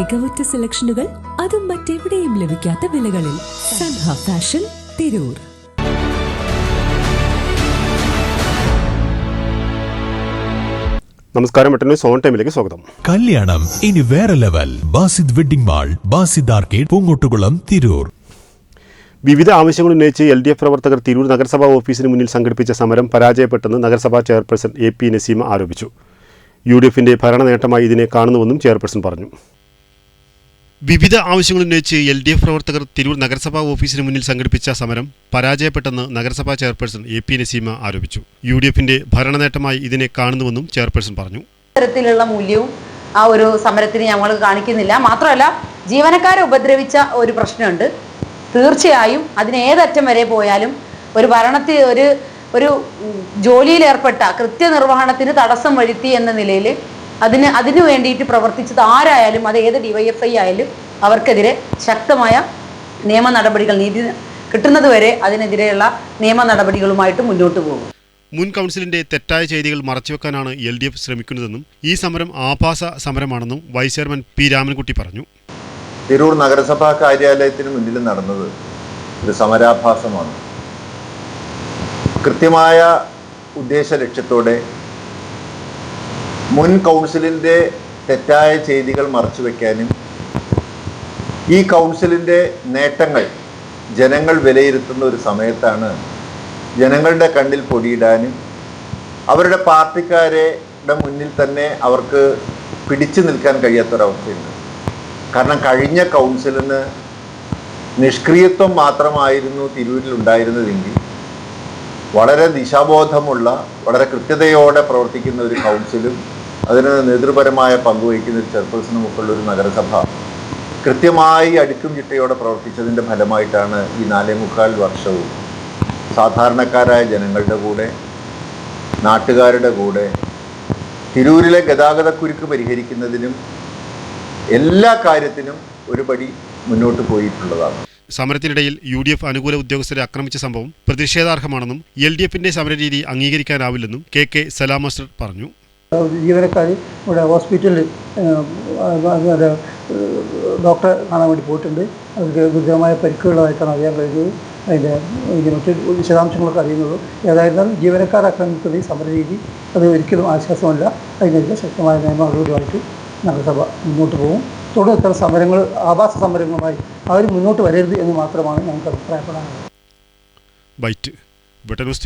മികവുറ്റ സെലക്ഷനുകൾ അതും മറ്റെവിടെയും ലഭിക്കാത്ത വിലകളിൽ സൻഹ ഫാഷൻ തിരൂർ. നമസ്കാരം മറ്റൊരു സോൺ ടൈമിലേക്ക് സ്വാഗതം. കല്യാണം ഇനി വേറെ level. Basid wedding mall Basid arcade Poongottukulam Tirur. വിവിധ ആവശ്യങ്ങൾ ഉന്നയിച്ച് എൽ ഡി എഫ് പ്രവർത്തകർ തിരൂർ നഗരസഭാ ഓഫീസിന് മുന്നിൽ സംഘടിപ്പിച്ച സമരം പരാജയപ്പെട്ടെന്ന് നഗരസഭാ ചെയർപേഴ്സൺ എ പി നസീമ ആരോപിച്ചു. യു ഡി എഫിന്റെ ഭരണ നേട്ടമായി ഇതിനെ കാണുന്നുവെന്നും ചെയർപേഴ്സൺ പറഞ്ഞു. വിവിധ ആവശ്യങ്ങൾ ഉന്നയിച്ച് എൽ ഡി എഫ് പ്രവർത്തകർ തിരൂർ നഗരസഭാ ഓഫീസിന് മുന്നിൽ സംഘടിപ്പിച്ച സമരം പരാജയപ്പെട്ടെന്ന് നഗരസഭാ ചെയർപേഴ്സൺ എ പി നസീമ ആരോപിച്ചു. യു ഡി എഫിന്റെ ഭരണ നേട്ടമായി ഇതിനെ കാണുന്നുവെന്നും ചെയർപേഴ്സൺ പറഞ്ഞു. തരത്തിലുള്ള മൂല്യവും ആ ഒരു സമരത്തിന് ഞങ്ങൾ കാണിക്കുന്നില്ല. മാത്രമല്ല ജീവനക്കാരെ ഉപദ്രവിച്ച ഒരു പ്രശ്നമുണ്ട്. തീർച്ചയായും അതിന് ഏതറ്റം വരെ പോയാലും ഒരു ഭരണത്തിൽ ഒരു ഒരു ജോലിയിലേർപ്പെട്ട കൃത്യനിർവഹണത്തിന് തടസ്സം വരുത്തി എന്ന നിലയിൽ അതിന് അതിനു വേണ്ടിയിട്ട് പ്രവർത്തിച്ചത് ആരായാലും അത് ഏത് ഡിവൈഎഫ്ഐ ആയാലും അവർക്കെതിരെ ശക്തമായ നിയമ നടപടികൾ നീതി കിട്ടുന്നത് വരെ അതിനെതിരെയുള്ള നിയമ നടപടികളുമായിട്ട് മുന്നോട്ട് പോകും. മുൻ കൗൺസിലിന്റെ തെറ്റായ ചെയ്തികൾ മറച്ചുവെക്കാനാണ് എൽ ഡി എഫ് ശ്രമിക്കുന്നതെന്നും ഈ സമരം ആഭാസ സമരമാണെന്നും വൈസ് ചെയർമാൻ പി രാമൻകുട്ടി പറഞ്ഞു. തിരൂർ നഗരസഭാ കാര്യാലയത്തിന് മുന്നിൽ നടന്നത് ഒരു സമരാഭാസമാണ്. കൃത്യമായ ഉദ്ദേശ ലക്ഷ്യത്തോടെ മുൻ കൗൺസിലിന്റെ തെറ്റായ ചെയ്തികൾ മറച്ചു മറച്ചുവെക്കാനും ഈ കൗൺസിലിന്റെ നേട്ടങ്ങൾ ജനങ്ങൾ വിലയിരുത്തുന്ന ഒരു സമയത്താണ് ജനങ്ങളുടെ കണ്ണിൽ പൊടിയിടാനും അവരുടെ പാർട്ടിക്കാരുടെ മുന്നിൽ തന്നെ അവർക്ക് പിടിച്ചു നിൽക്കാൻ കഴിയാത്തൊരവസ്ഥയുണ്ട്. കാരണം കഴിഞ്ഞ കൗൺസിലിന് നിഷ്ക്രിയത്വം മാത്രമായിരുന്നു തിരൂരിൽ ഉണ്ടായിരുന്നതെങ്കിൽ വളരെ ദിശാബോധമുള്ള വളരെ കൃത്യതയോടെ പ്രവർത്തിക്കുന്ന ഒരു കൗൺസിലും അതിന് നേതൃപരമായ പങ്കുവഹിക്കുന്ന ഒരു ചെയർപേഴ്സണും മുമ്പുള്ള ഒരു നഗരസഭ കൃത്യമായി അടുക്കും ചിട്ടയോടെ പ്രവർത്തിച്ചതിന്റെ ഫലമായിട്ടാണ് ഈ നാലേ മുക്കാൽ വർഷവും സാധാരണക്കാരായ ജനങ്ങളുടെ കൂടെ നാട്ടുകാരുടെ കൂടെ തിരൂരിലെ ഗതാഗതക്കുരുക്ക് പരിഹരിക്കുന്നതിനും എല്ലാ കാര്യത്തിനും ഒരുപടി മുന്നോട്ട് പോയിട്ടുള്ളതാണ്. സമരത്തിനിടയിൽ യു ഡി എഫ് അനുകൂല ഉദ്യോഗസ്ഥരെ ആക്രമിച്ച സംഭവം പ്രതിഷേധാർഹമാണെന്നും എൽ ഡി എഫിന്റെ സമരരീതി അംഗീകരിക്കാനാവില്ലെന്നും കെ കെ സലാം മാസ്റ്റർ പറഞ്ഞു. ജീവനക്കാർ ഇവിടെ ഹോസ്പിറ്റലിൽ ഡോക്ടറെ കാണാൻ വേണ്ടി പോയിട്ടുണ്ട്. അവർക്ക് ഗുരുതരമായ പരിക്കുകളായിട്ടാണ് അറിയാൻ കഴിഞ്ഞത് അതിന്റെ ഇതിന്റെ മറ്റ് വിശദാംശങ്ങളൊക്കെ അറിയുന്നത്. ഏതായിരുന്നാലും ജീവനക്കാർ ആക്രമിക്കുന്ന ഈ സമരരീതി അത് ഒരിക്കലും ആശ്വാസമല്ല. അതിനെതിരെ ശക്തമായ നിയമ നടപടിയുമായിട്ട് നഗരസഭ മുന്നോട്ട് പോകും. തുടർന്ന് ഇത്തരം സമരങ്ങൾ ആവാസ സമരങ്ങളുമായി അവർ മുന്നോട്ട് വരരുത് എന്ന് മാത്രമാണ് ഞങ്ങൾക്ക് അഭിപ്രായപ്പെടാനുള്ളത്. ബൈറ്റ് ബട്ടനൂസ്